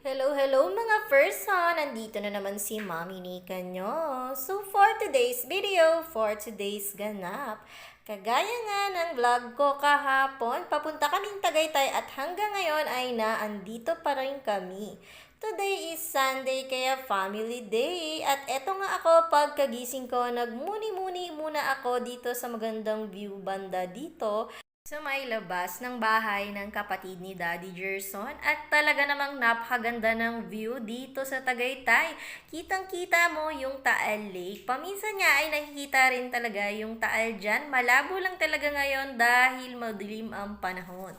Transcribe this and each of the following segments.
Hello, hello mga person! Nandito na naman si Mami Nika nyo. So for today's video, for today's ganap, kagaya nga ng vlog ko kahapon, papunta kaming Tagaytay at hanggang ngayon ay naandito pa rin kami. Today is Sunday kaya family day at eto nga ako pagkagising ko nagmuni-muni muna ako dito sa magandang view banda dito sa may labas ng bahay ng kapatid ni Daddy Gerson at talaga namang napakaganda ng view dito sa Tagaytay. Kitang-kita mo yung Taal Lake. Paminsan niya ay nakikita rin talaga yung Taal dyan. Malabo lang talaga ngayon dahil madilim ang panahon.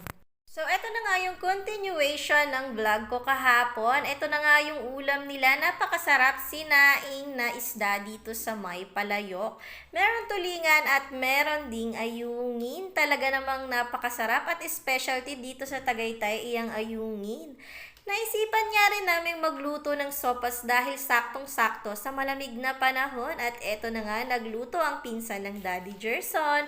So, eto na nga yung continuation ng vlog ko kahapon. Ito na nga yung ulam nila. Napakasarap sinaing na isda dito sa may palayok. Meron tulingan at meron ding ayungin. Talaga namang napakasarap at specialty dito sa Tagaytay iyang ayungin. Naisipan niya rin naming magluto ng sopas dahil saktong-sakto sa malamig na panahon at eto na nga nagluto ang pinsan ng Daddy Gerson.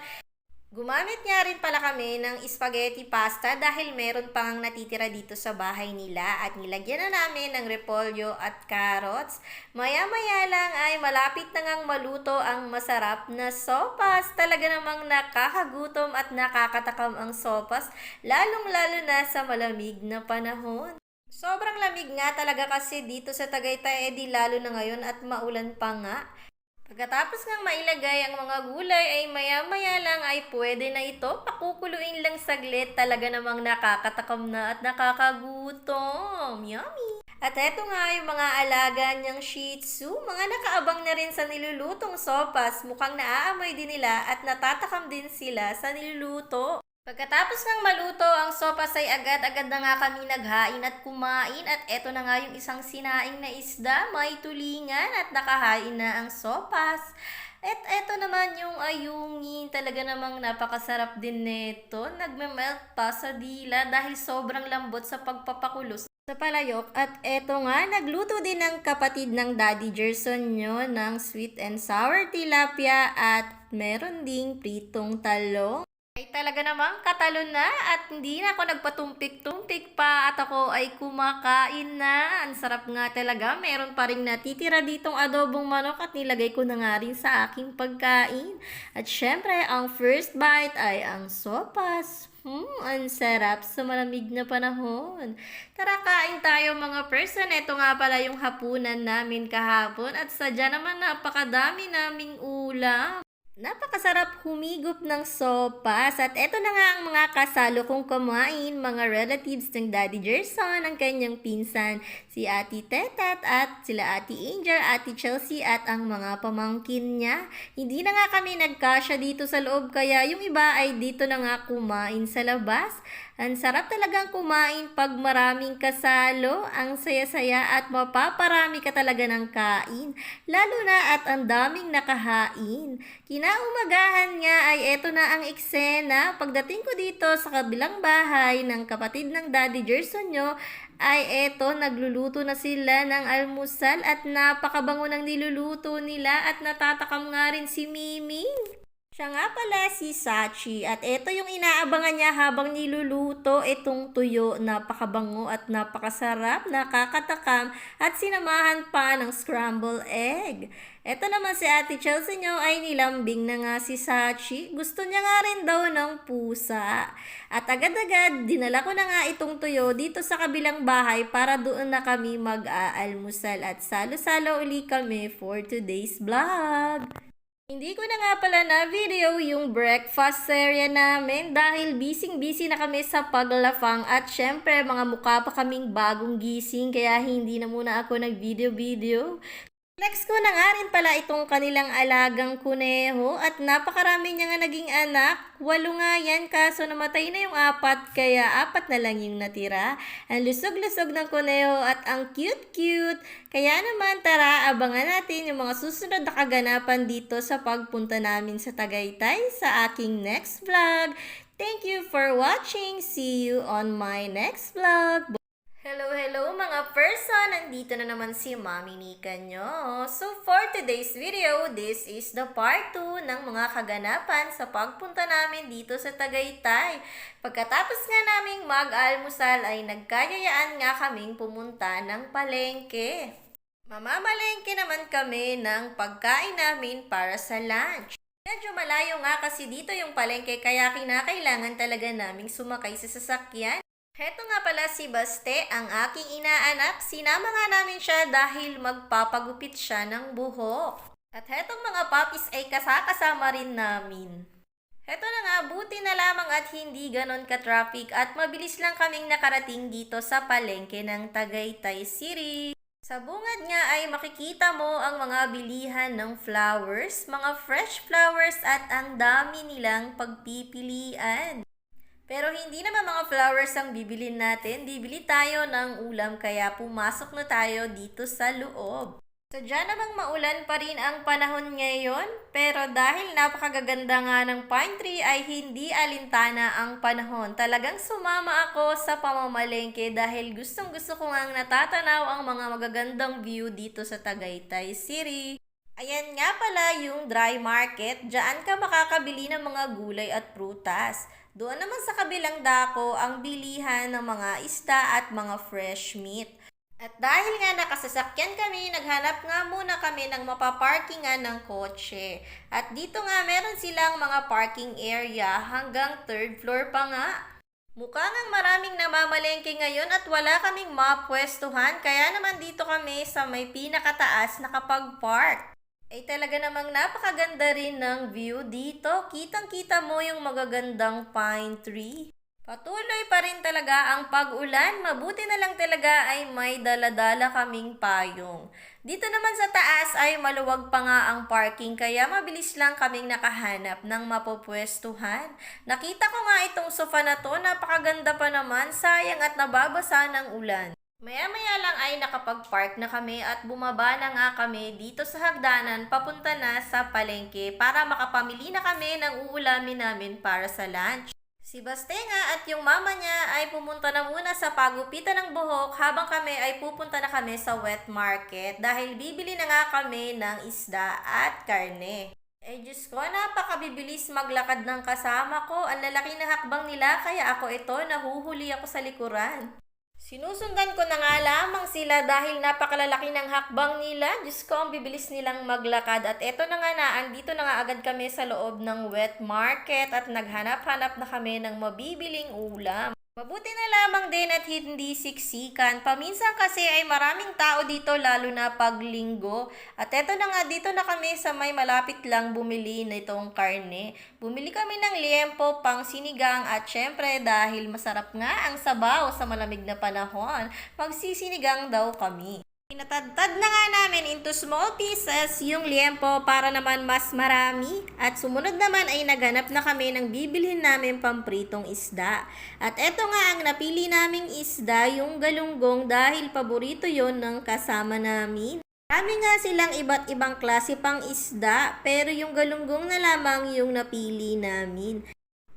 Gumamit nga rin pala kami ng spaghetti pasta dahil meron pang natitira dito sa bahay nila at nilagyan na namin ng repolyo at carrots. Maya-maya lang ay malapit na ngang maluto ang masarap na sopas. Talaga namang nakakagutom at nakakatakam ang sopas, lalong-lalo na sa malamig na panahon. Sobrang lamig nga talaga kasi dito sa Tagaytay, edi lalo na ngayon at maulan pa nga. Pagkatapos ng mailagay ang mga gulay ay maya-maya lang ay pwede na ito. Pakukuluin lang saglit. Talaga namang nakakatakam na at nakakagutom. Yummy! At eto nga yung mga alaga niyang Shih Tzu. Mga nakaabang na rin sa nilulutong sopas. Mukhang naaamoy din nila at natatakam din sila sa niluluto. Pagkatapos ng maluto, ang sopas ay agad-agad na nga kami naghain at kumain at eto na nga yung isang sinaing na isda, may tulingan at nakahain na ang sopas. At eto naman yung ayungin, talaga namang napakasarap din nito. Nagme-melt pa sa dila dahil sobrang lambot sa pagpapakulo sa palayok. At eto nga, nagluto din ng kapatid ng Daddy Gerson nyo ng sweet and sour tilapia at meron ding pritong talong. Ay talaga namang katalon na at hindi na ako nagpatumpik-tumpik pa at ako ay kumakain na. Ang sarap nga talaga. Meron pa rin natitira ditong adobong manok at nilagay ko na nga rin sa aking pagkain. At syempre, ang first bite ay ang sopas. Hmm, ang sarap sa malamig na panahon. Tara kain tayo mga person. Ito nga pala yung hapunan namin kahapon at sadya naman napakadami naming ulam. Napakasarap humigop ng sopas. At eto na nga ang mga kasalo kong kumain, mga relatives ng Daddy Gerson, ang kanyang pinsan, si Ate Tetet at sila Ate Angel, Ate Chelsea at ang mga pamangkin niya. Hindi na nga kami nagkasya dito sa loob kaya yung iba ay dito na nga kumain sa labas. Ang sarap talagang kumain pag maraming kasalo, ang saya-saya at mapaparami ka talaga ng kain. Lalo na at ang daming nakahain. Kinaumagahan nga ay eto na ang eksena. Pagdating ko dito sa kabilang bahay ng kapatid ng Daddy Gerson nyo, ay eto nagluluto na sila ng almusal at napakabango ng niluluto nila at natatakam nga rin si Miming. Siya nga pala si Sachi at ito yung inaabangan niya habang niluluto itong tuyo. Napakabango at napakasarap, nakakatakam at sinamahan pa ng scramble egg. Ito naman si Ate Chelsea nyo ay nilambing na nga si Sachi. Gusto niya nga rin daw ng pusa. At agad-agad, dinala ko na nga itong tuyo dito sa kabilang bahay para doon na kami mag-aalmusal at salo-salo uli kami for today's vlog. Hindi ko na nga pala na video yung breakfast area namin dahil busy-busy na kami sa paglafang at syempre mga mukha pa kaming bagong gising kaya hindi na muna ako nag-video-video. Flex ko na nga rin pala itong kanilang alagang kuneho at napakarami niya nga naging anak. Walo nga yan kaso namatay na yung apat kaya apat na lang yung natira. Ang lusog-lusog ng kuneho at ang cute-cute. Kaya naman tara abangan natin yung mga susunod na kaganapan dito sa pagpunta namin sa Tagaytay sa aking next vlog. Thank you for watching. See you on my next vlog. Hello, hello mga person! nandito na naman si Mami Nika nyo. So for today's video, this is the part 2 ng mga kaganapan sa pagpunta namin dito sa Tagaytay. Pagkatapos nga naming mag-almusal ay nagkayayaan nga kaming pumunta ng palengke. Mamamalengke naman kami ng pagkain namin para sa lunch. Medyo malayo nga kasi dito yung palengke kaya kinakailangan talaga naming sumakay sa sasakyan. Heto nga pala si Baste, ang aking inaanak. Sinama nga namin siya dahil magpapagupit siya ng buhok. At hetong mga puppies ay kasakasama rin namin. Heto na nga, buti na lamang at hindi ganon ka-traffic at mabilis lang kaming nakarating dito sa palengke ng Tagaytay City. Sa bungad nga ay makikita mo ang mga bilihan ng flowers, mga fresh flowers at ang dami nilang pagpipilian. Pero hindi naman mga flowers ang bibilin natin, bibili tayo ng ulam kaya pumasok na tayo dito sa loob. Sadya namang maulan pa rin ang panahon ngayon, pero dahil napakagaganda nga ng pine tree ay hindi alintana ang panahon. Talagang sumama ako sa pamamalengke dahil gustong gusto ko nga natatanaw ang mga magagandang view dito sa Tagaytay City. Ayan nga pala yung dry market, Diyan ka makakabili ng mga gulay at prutas. Doon naman sa kabilang dako ang bilihan ng mga isda at mga fresh meat. At dahil nga nakasasakyan kami, naghanap nga muna kami ng mapaparkingan ng kotse. At dito nga meron silang mga parking area hanggang third floor pa nga. Mukha ngang maraming namamalengke ngayon at wala kaming mapwestuhan kaya naman dito kami sa may pinakataas nakapag-park. Ay talaga namang napakaganda rin ng view dito. Kitang-kita mo yung magagandang pine tree. Patuloy pa rin talaga ang pag-ulan. Mabuti na lang talaga ay may daladala kaming payong. Dito naman sa taas ay maluwag pa nga ang parking kaya mabilis lang kaming nakahanap ng mapopwestuhan. Nakita ko nga itong sofa na to, napakaganda pa naman, sayang at nababasa ng ulan. Maya-maya lang ay nakapag-park na kami at bumaba na nga kami dito sa hagdanan papunta na sa palengke para makapamili na kami ng uulamin namin para sa lunch. Si Baste nga at yung mama niya ay pumunta na muna sa pagupitan ng buhok habang kami ay pupunta na kami sa wet market dahil bibili na nga kami ng isda at karne. Eh Diyos ko, napakabibilis maglakad ng kasama ko. Ang lalaki na hakbang nila kaya ako ito, nahuhuli ako sa likuran. Sinusundan ko na nga lamang sila dahil napakalalaki ng hakbang nila. Diyos ko, ang bibilis nilang maglakad. At eto na nga na, andito na nga agad kami sa loob ng wet market at naghanap-hanap na kami ng mabibiling ulam. Mabuti na lamang din at hindi siksikan. Paminsan kasi ay maraming tao dito lalo na pag linggo. At eto na nga dito na kami sa may malapit lang bumili nitong karne. Bumili kami ng liempo pang sinigang at syempre dahil masarap nga ang sabaw sa malamig na panahon, magsisinigang daw kami. Pinatadtad na nga namin into small pieces yung liempo para naman mas marami. At sumunod naman ay naganap na kami ng bibilhin namin pampritong isda. At eto nga ang napili naming isda, yung galunggong dahil paborito yon ng kasama namin. Marami nga silang iba't ibang klase pang isda, pero yung galunggong na lamang yung napili namin.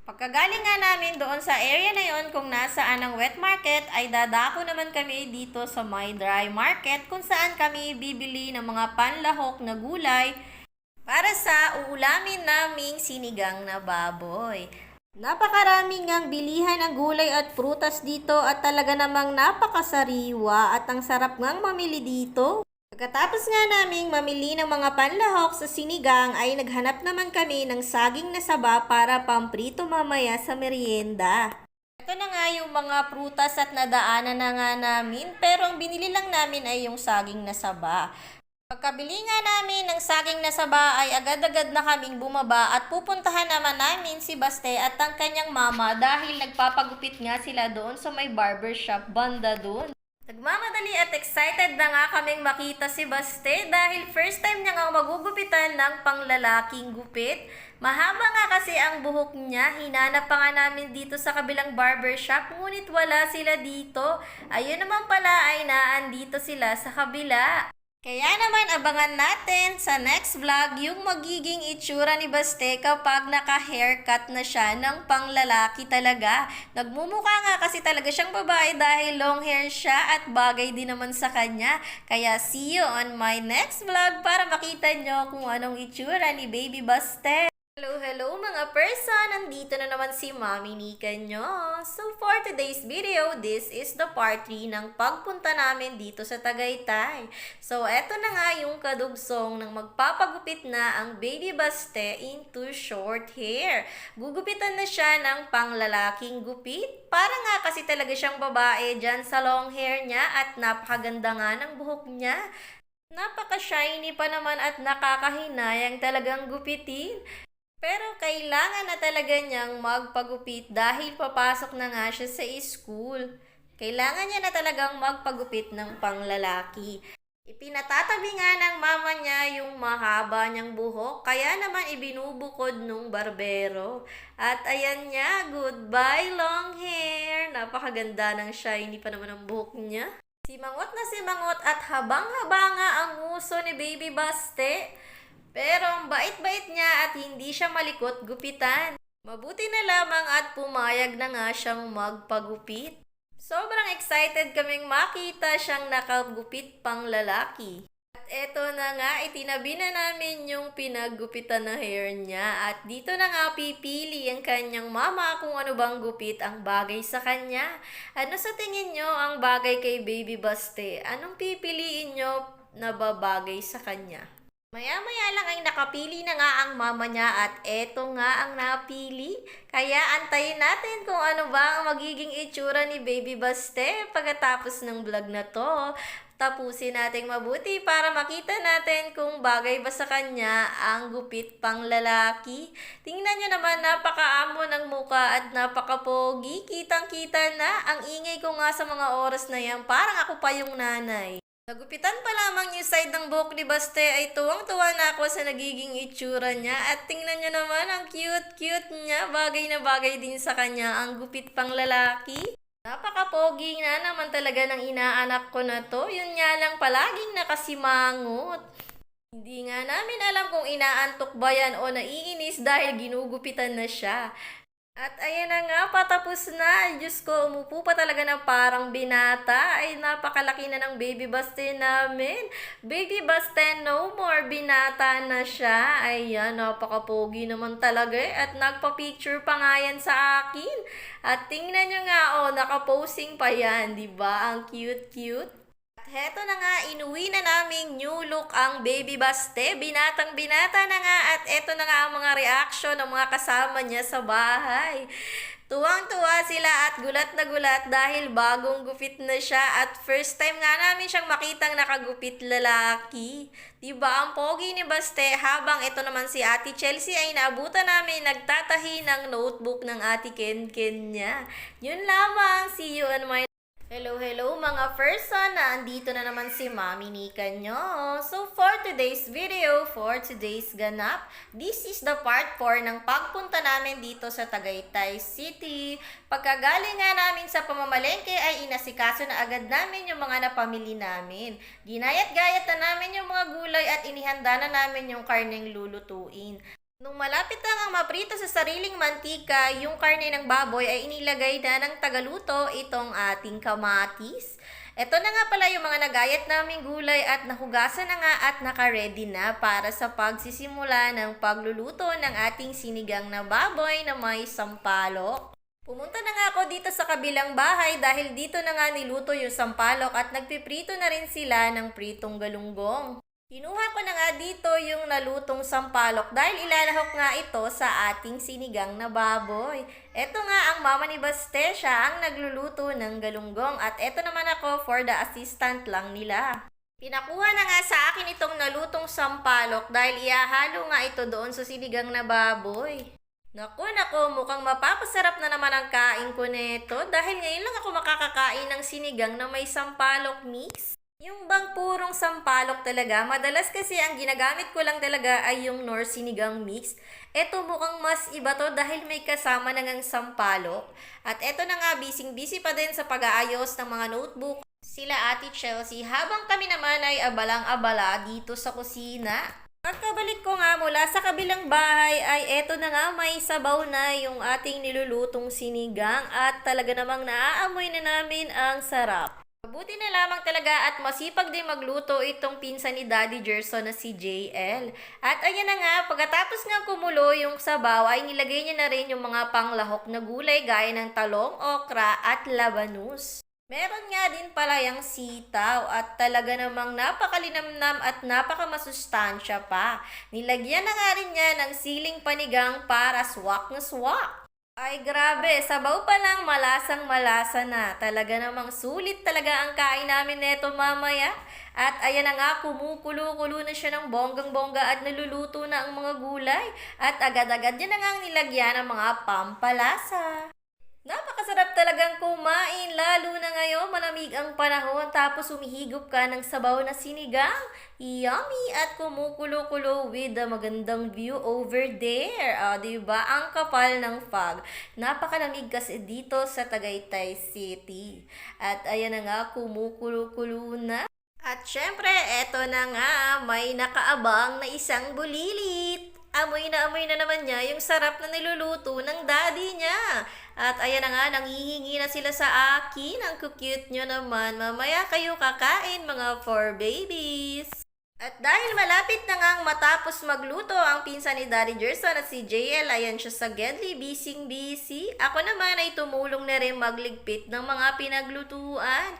Pagkagaling nga namin doon sa area na yon kung nasaan ang wet market, ay dadako naman kami dito sa my dry market kung saan kami bibili ng mga panlahok na gulay para sa uulamin naming sinigang na baboy. Napakaraming ngang bilihan ng gulay at prutas dito at talaga namang napakasariwa at ang sarap ngang mamili dito. Pagkatapos nga naming mamili ng mga panlahok sa sinigang ay naghanap naman kami ng saging na saba para pamprito mamaya sa merienda. Ito na nga yung mga prutas at nadaanan na nga namin pero ang binili lang namin ay yung saging na saba. Pagkabili nga namin ng saging na saba ay agad-agad na kaming bumaba at pupuntahan naman namin si Baste at ang kanyang mama dahil nagpapagupit nga sila doon sa may barbershop banda doon. Nagmamadali at excited na nga kaming makita si Baste dahil first time niya nga magugupitan ng panglalaking gupit. Mahaba nga kasi ang buhok niya, hinanap pa nga namin dito sa kabilang barbershop ngunit wala sila dito. Ayun naman pala ay naandito sila sa kabila. Kaya naman abangan natin sa next vlog yung magiging itsura ni Baste kapag naka-haircut na siya ng panglalaki talaga. Nagmumukha nga kasi talaga siyang babae dahil long hair siya at bagay din naman sa kanya. Kaya see you on my next vlog para makita nyo kung anong itsura ni Baby Baste. Hello, hello mga person! Nandito na naman si Mami Nika nyo. So for today's video, this is the part 3 ng pagpunta namin dito sa Tagaytay. So eto na nga yung kadugsong ng magpapagupit na ang baby baste into short hair. Gugupitan na siya ng panglalaking gupit. Para nga kasi talaga siyang babae dyan sa long hair niya at napakaganda nga ng buhok niya. Napaka-shiny pa naman at nakakahinayang talagang gupitin. Pero kailangan na talaga niyang magpagupit dahil papasok na nga siya sa school. Kailangan niya na talagang magpagupit ng panglalaki. Ipinatatabi nga ng mama niya yung mahaba niyang buhok, kaya naman ibinubukod nung barbero. At ayan niya, goodbye long hair! Napakaganda ng shiny pa naman ang buhok niya. Simangot na simangot at habang-haba nga ang nguso ni Baby Baste. Pero bait-bait niya at hindi siya malikot gupitan. Mabuti na lamang at pumayag na nga siyang magpagupit. Sobrang excited kaming makita siyang nakagupit pang lalaki. At eto na nga, itinabi na namin yung pinaggupitan na hair niya. At dito na nga pipili ang kanyang mama kung ano bang gupit ang bagay sa kanya. Ano sa tingin nyo ang bagay kay Baby Baste? Anong pipiliin nyo na babagay sa kanya? Maya-maya lang ay nakapili na nga ang mama niya at eto nga ang napili. Kaya antayin natin kung ano ba ang magiging itsura ni Baby Baste pagkatapos ng vlog na to. Tapusin nating mabuti para makita natin kung bagay ba sa kanya ang gupit pang lalaki. Tingnan nyo naman napakaamo ng muka at napakapogi. Kitang-kita na ang ingay ko nga sa mga oras na yan. Parang ako pa yung nanay. Nagupitan pa lamang yung side ng buhok ni Baste ay tuwang-tuwa na ako sa nagiging itsura niya at tingnan nyo naman ang cute-cute niya. Bagay na bagay din sa kanya ang gupit pang lalaki. Napaka-pogi na naman talaga ng inaanak ko na to. Yun nga lang palaging nakasimangot. Hindi nga namin alam kung inaantok ba yan o naiinis dahil ginugupitan na siya. At ayan na nga, patapos na. Diyos ko, umupo pa talaga ng parang binata. Ay, napakalaki na ng baby baste namin. Baby baste, no more. Binata na siya. Ayan, napakapogi naman talaga eh. At nagpa-picture pa nga yan sa akin. At tingnan nyo nga, oh, nakaposing pa yan. ba Ang cute-cute. Heto na nga, inuwi na naming new look ang Baby Baste. Binatang binata na nga at eto na nga ang mga reaction ng mga kasama niya sa bahay. Tuwang-tuwa sila at gulat na gulat dahil bagong gupit na siya at first time nga namin siyang makitang nakagupit lalaki. Diba ang pogi ni Baste habang ito naman si Ate Chelsea ay naabutan namin nagtatahi ng notebook ng Ate Ken Ken niya. Yun lamang, see you on my Hello, hello mga person! Andito na naman si Mami Nika nyo. So for today's video, for today's ganap, this is the part 4 ng pagpunta namin dito sa Tagaytay City. Pagkagaling nga namin sa pamamalengke ay inasikaso na agad namin yung mga napamili namin. Ginayat-gayat na namin yung mga gulay at inihanda na namin yung karneng lulutuin. Nung malapit lang ang maprito sa sariling mantika, yung karne ng baboy ay inilagay na ng tagaluto itong ating kamatis. Ito na nga pala yung mga nagayat naming gulay at nahugasan na nga at naka-ready na para sa pagsisimula ng pagluluto ng ating sinigang na baboy na may sampalok. Pumunta na nga ako dito sa kabilang bahay dahil dito na nga niluto yung sampalok at nagpiprito na rin sila ng pritong galunggong. Kinuha ko na nga dito yung nalutong sampalok dahil ilalahok nga ito sa ating sinigang na baboy. Ito nga ang mama ni Baste, siya ang nagluluto ng galunggong at ito naman ako for the assistant lang nila. Pinakuha na nga sa akin itong nalutong sampalok dahil iahalo nga ito doon sa sinigang na baboy. Naku, naku, mukhang mapapasarap na naman ang kain ko nito dahil ngayon lang ako makakakain ng sinigang na may sampalok mix. Yung bang purong sampalok talaga, madalas kasi ang ginagamit ko lang talaga ay yung nor sinigang mix. Eto mukhang mas iba to dahil may kasama na ngang sampalok. At eto na nga, bising-busy pa din sa pag-aayos ng mga notebook. sila Ate Chelsea habang kami naman ay abalang-abala dito sa kusina. Pagkabalik ko nga mula sa kabilang bahay ay eto na nga may sabaw na yung ating nilulutong sinigang at talaga namang naaamoy na namin ang sarap. Mabuti na lamang talaga at masipag din magluto itong pinsan ni Daddy Gerson na si JL. At ayan na nga, pagkatapos nga kumulo yung sabaw ay nilagay niya na rin yung mga panglahok na gulay gaya ng talong, okra at labanus. Meron nga din pala yung sitaw at talaga namang napakalinamnam at napakamasustansya pa. Nilagyan na nga rin niya ng siling panigang para swak na swak. Ay grabe, sabaw pa lang malasang malasa na. Talaga namang sulit talaga ang kain namin neto mamaya. At ayan na nga, kumukulo-kulo na siya ng bonggang-bongga at naluluto na ang mga gulay. At agad-agad yan na nga ang nilagyan ng mga pampalasa. Napakasarap talagang kumain, lalo na ngayon malamig ang panahon tapos humihigop ka ng sabaw na sinigang. Yummy at kumukulo-kulo with the magandang view over there. Ah, 'di ba? Ang kapal ng fog. Napakalamig kasi dito sa Tagaytay City. At ayan na nga, kumukulo-kulo na. At syempre, eto na nga, may nakaabang na isang bulilit. Amoy na amoy na naman niya yung sarap na niluluto ng daddy niya. At ayan na nga, nanghihingi na sila sa akin. Ang cute nyo naman. Mamaya kayo kakain mga four babies. At dahil malapit na ngang matapos magluto ang pinsan ni Daddy Gerson at si JL, ayan siya sa Gedli, bising busy. Ako naman ay tumulong na rin magligpit ng mga pinaglutuan.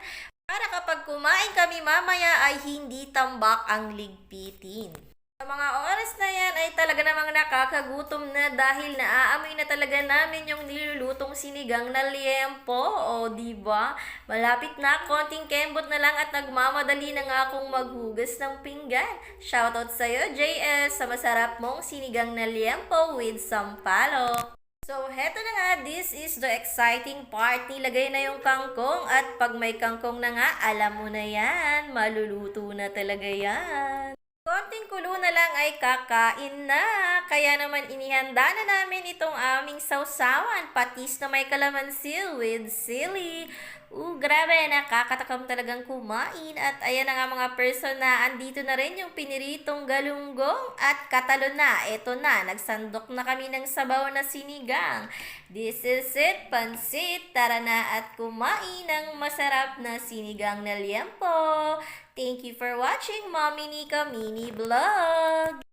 Para kapag kumain kami mamaya ay hindi tambak ang ligpitin. Mga oras na yan ay talaga namang nakakagutom na dahil naaamoy na talaga namin yung nilulutong sinigang na liempo. O, di ba? Malapit na, konting kembot na lang at nagmamadali na nga akong maghugas ng pinggan. Shoutout sa'yo, JS, sa masarap mong sinigang na liempo with sampalok. So, heto na nga, this is the exciting part. Nilagay na yung kangkong at pag may kangkong na nga, alam mo na yan, maluluto na talaga yan. Konting kulo na lang ay kakain na. Kaya naman inihanda na namin itong aming sausawan. Patis na may kalamansi with sili. Uh, grabe, nakakatakam talagang kumain. At ayan na nga mga person na andito na rin yung piniritong galunggong at katalo na. Ito na, nagsandok na kami ng sabaw na sinigang. This is it, pansit. Tara na at kumain ng masarap na sinigang na liempo. Thank you for watching Mommy Nika Mini Vlog!